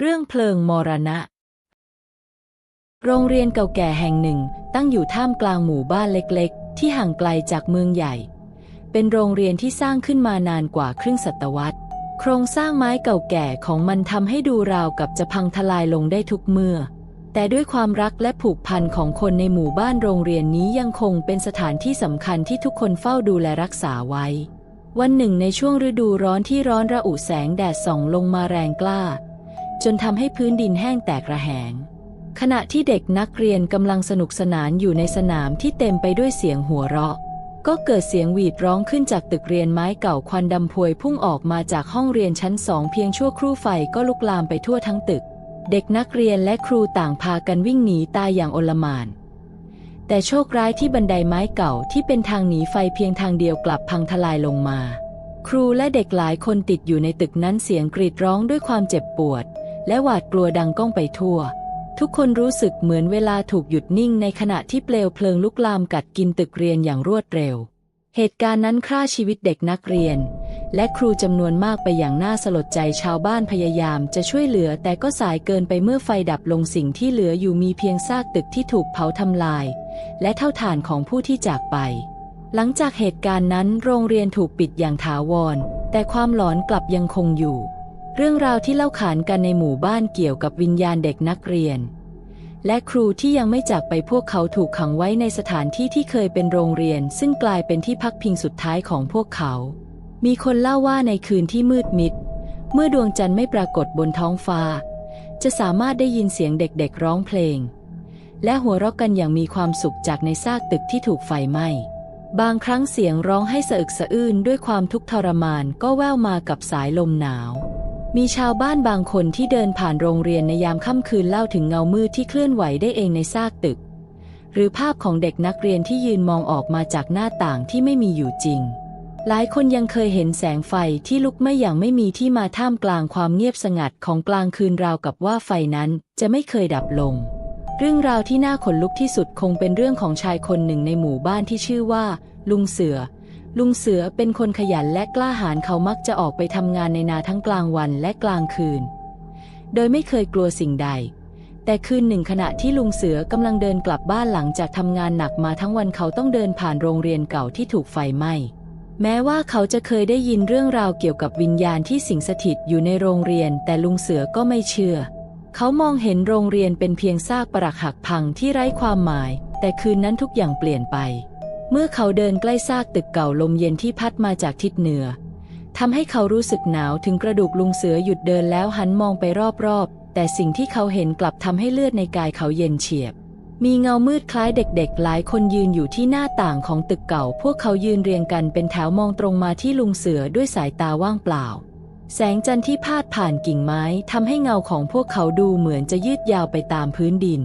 เรื่องเพลิงมรณะ โรงเรียนเก่าแก่แห่งหนึ่งตั้งอยู่ท่ามกลางหมู่บ้านเล็กๆ ที่ห่างไกลจากเมืองใหญ่ เป็นโรงเรียนที่สร้างขึ้นมานานกว่าครึ่งศตวรรษ โครงสร้างไม้เก่าแก่ของมันทำให้ดูราวกับจะพังทลายลงได้ทุกเมื่อ แต่ด้วยความรักและผูกพันของคนในหมู่บ้านโรงเรียนนี้ยังคงเป็นสถานที่สำคัญที่ทุกคนเฝ้าดูแลรักษาไว้ วันหนึ่งในช่วงฤดูร้อนที่ร้อนระอุแสงแดดส่องลงมาแรงกล้า จนทำให้พื้นดินแห้งแตกระแหง ขณะที่เด็กนักเรียนกำลังสนุกสนานอยู่ในสนามที่เต็มไปด้วยเสียงหัวเราะ ก็เกิดเสียงหวีดร้องขึ้นจากตึกเรียนไม้เก่าควันดำพวยพุ่งออกมาจากห้องเรียนชั้นสองเพียงชั่วครู่ไฟก็ลุกลามไปทั่วทั้งตึก เด็กนักเรียนและครูต่างพากันวิ่งหนีตายอย่างโอลมานแต่โชคร้ายที่บันไดไม้เก่าที่เป็นทางหนีไฟเพียงทางเดียวกลับพังทลายลงมา ครูและเด็กหลายคนติดอยู่ในตึกนั้นเสียงกรีดร้องด้วยความเจ็บปวด และหวาดกลัวดังก้องไปทั่ว ทุกคนรู้สึกเหมือนเวลาถูกหยุดนิ่งในขณะที่เปลวเพลิงลุกลามกัดกินตึกเรียนอย่างรวดเร็ว เหตุการณ์นั้นฆ่าชีวิตเด็กนักเรียน และครูจำนวนมากไปอย่างน่าสลดใจชาวบ้านพยายามจะช่วยเหลือแต่ก็สายเกินไปเมื่อไฟดับลงสิ่งที่เหลืออยู่มีเพียงซากตึกที่ถูกเผาทำลาย และเท่าฐานของผู้ที่จากไปหลังจากเหตุการณ์นั้นโรงเรียนถูกปิดอย่างถาวร แต่ความหลอนกลับยังคงอยู่ เรื่องราวที่เล่าขานกันในหมู่บ้านเกี่ยวกับวิญญาณเด็กนักเรียน และครูที่ยังไม่จากไปพวกเขาถูกขังไว้ในสถานที่ที่เคยเป็นโรงเรียน ซึ่งกลายเป็นที่พักพิงสุดท้ายของพวกเขา มีคนเล่าว่าในคืนที่มืดมิด เมื่อดวงจันทร์ไม่ปรากฏบนท้องฟ้า จะสามารถได้ยินเสียงเด็กๆร้องเพลง และหัวเราะกันอย่างมีความสุขจากในซากตึกที่ถูกไฟไหม้บางครั้งเสียงร้องให้สะอึกสะอื้นด้วยความทุกข์ทรมานก็แว่วมากับสายลมหนาว มีชาวบ้านบางคนที่เดินผ่านโรงเรียนในยามค่ำคืนเล่าถึงเงามืดที่เคลื่อนไหวได้เองในซากตึก หรือภาพของเด็กนักเรียนที่ยืนมองออกมาจากหน้าต่างที่ไม่มีอยู่จริง หลายคนยังเคยเห็นแสงไฟที่ลุกไหม้อย่างไม่มีที่มาท่ามกลางความเงียบสงัดของกลางคืนราวกับว่าไฟนั้นจะไม่เคยดับลง เรื่องราวที่น่าขนลุกที่สุดคงเป็นเรื่องของชายคนหนึ่งในหมู่บ้านที่ชื่อว่า ลุงเสือ ลุงเสือเป็นคนขยันและกล้าหาญเขามักจะออกไปทำงานในนาทั้งกลางวันและกลางคืน โดยไม่เคยกลัวสิ่งใด แต่คืนหนึ่งขณะที่ลุงเสือกำลังเดินกลับบ้านหลังจากทำงานหนักมาทั้งวันเขาต้องเดินผ่านโรงเรียนเก่าที่ถูกไฟไหม้แม้ว่าเขาจะเคยได้ยินเรื่องราวเกี่ยวกับวิญญาณที่สิงสถิตอยู่ในโรงเรียน แต่ลุงเสือก็ไม่เชื่อ เขามองเห็นโรงเรียนเป็นเพียงซากปรักหักพังที่ไร้ความหมาย แต่คืนนั้นทุกอย่างเปลี่ยนไป เมื่อเขาเดินใกล้ซากตึกเก่าลมเย็นที่พัดมาจากทิศเหนือทำให้เขารู้สึกหนาวถึงกระดูกลุงเสือหยุดเดินแล้วหันมองไปรอบๆ แต่สิ่งที่เขาเห็นกลับทำให้เลือดในกายเขาเย็นเฉียบ มีเงามืดคล้ายเด็กๆ หลายคนยืนอยู่ที่หน้าต่างของตึกเก่า พวกเขายืนเรียงกันเป็นแถวมองตรงมาที่ลุงเสือด้วยสายตาว่างเปล่า แสงจันทร์ที่พาดผ่านกิ่งไม้ทำให้เงาของพวกเขาดูเหมือนจะยืดยาวไปตามพื้นดิน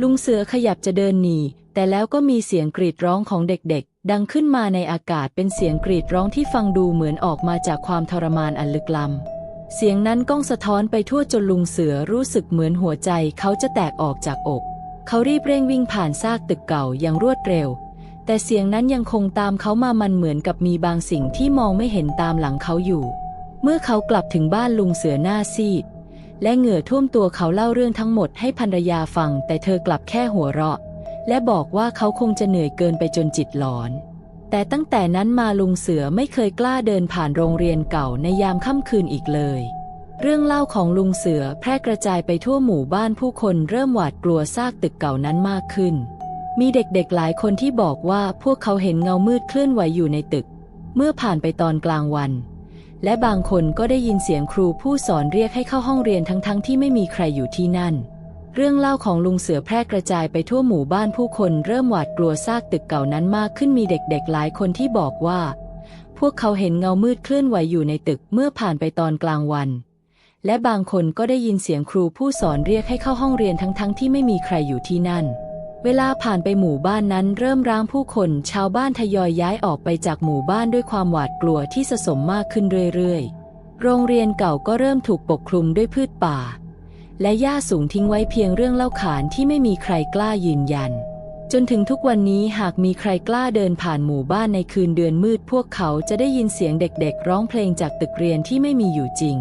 ลุงเสือขยับจะเดินหนี แต่แล้วก็มีเสียงกรีดร้องของเด็กๆ ดังขึ้นมาในอากาศเป็นเสียงกรีดร้องที่ฟังดูเหมือนออกมาจากความทรมานอันลึกล้ำ เสียงนั้นก้องสะท้อนไปทั่วจนลุงเสือรู้สึกเหมือนหัวใจเขาจะแตกออกจากอก เขารีบเร่งวิ่งผ่านซากตึกเก่าอย่างรวดเร็ว แต่เสียงนั้นยังคงตามเขามามันเหมือนกับมีบางสิ่งที่มองไม่เห็นตามหลังเขาอยู่ เมื่อเขากลับถึงบ้านลุงเสือหน้าซีดและเหงื่อท่วมตัวเขาเล่าเรื่องทั้งหมดให้ภรรยาฟัง แต่เธอกลับแค่หัวเราะ และบอกว่าเขาคงจะเหนื่อยเกินไปจนจิตหลอน แต่ตั้งแต่นั้นมาลุงเสือไม่เคยกล้าเดินผ่านโรงเรียนเก่าในยามค่ำคืนอีกเลย เรื่องเล่าของลุงเสือแพร่กระจายไปทั่วหมู่บ้านผู้คนเริ่มหวาดกลัวซากตึกเก่านั้นมากขึ้น มีเด็กๆหลายคนที่บอกว่าพวกเขาเห็นเงามืดเคลื่อนไหวอยู่ในตึก เมื่อผ่านไปตอนกลางวันและบางคนก็ได้ยินเสียงครูผู้สอนเรียกให้เข้าห้องเรียนทั้งๆทที่ไม่มีใครอยู่ที่นั่น เรื่องเล่าของลุงเสือแพร่กระจายไปทั่วหมู่บ้านผู้คนเริ่มหวาดกลัวซากตึกเก่านั้นมากขึ้นมีเด็กๆหลายคนที่บอกว่า พวกเขาเห็นเงามืดเคลื่อนไหวอยู่ในตึกเมื่อผ่านไปตอนกลางวัน และบางคนก็ได้ยินเสียงครูผู้สอนเรียกให้เข้าห้องเรียนทั้งๆทที่ไม่มีใครอยู่ที่นั่น เวลาผ่านไปหมู่บ้านนั้นเริ่มร้างผู้คนชาวบ้านทยอยย้ายออกไปจากหมู่บ้านด้วยความหวาดกลัวที่สะสมมากขึ้นเรื่อยๆ โรงเรียนเก่าก็เริ่มถูกปกคลุมด้วยพืชป่า และหญ้าสูงทิ้งไว้เพียงเรื่องเล่าขานที่ไม่มีใครกล้ายืนยัน จนถึงทุกวันนี้หากมีใครกล้าเดินผ่านหมู่บ้านในคืนเดือนมืด พวกเขาจะได้ยินเสียงเด็กๆ ร้องเพลงจากตึกเรียนที่ไม่มีอยู่จริง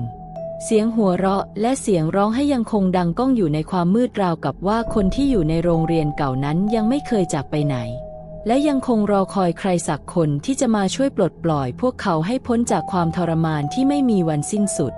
เสียงหัวเราะและเสียงร้องให้ยังคงดังก้องอยู่ในความมืดราวกับว่าคนที่อยู่ในโรงเรียนเก่านั้นยังไม่เคยจากไปไหน และยังคงรอคอยใครสักคนที่จะมาช่วยปลดปล่อย พวกเขาให้พ้นจากความทรมานที่ไม่มีวันสิ้นสุด